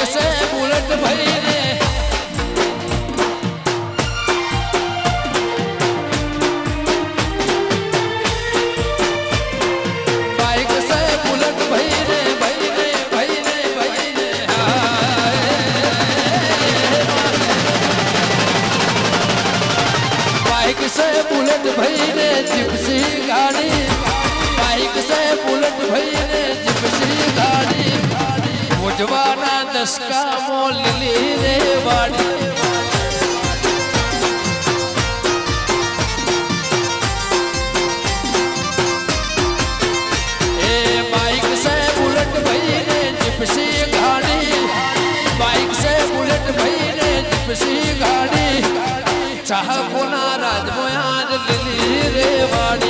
લાગશે બુલેટ ભાઈ રે Thank you. જવાના દસકા મોલલી રે વાડી ગાડી. ચાહ કોના રાજમોયા લીલી રેવાડી.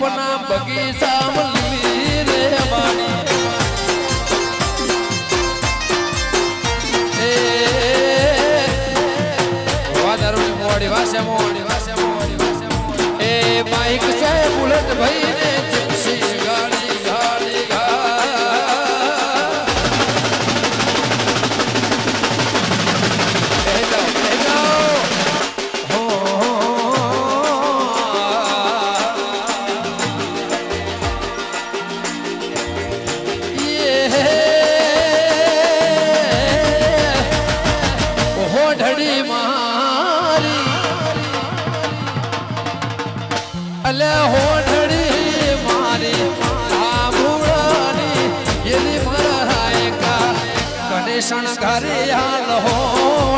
બાપના બગીચામાં લીલી રેવાની મોડી વાસે મોડી. હોઠડી મારી આમૂળની એની મરાય કા કનેશન ઘરે હાલ હો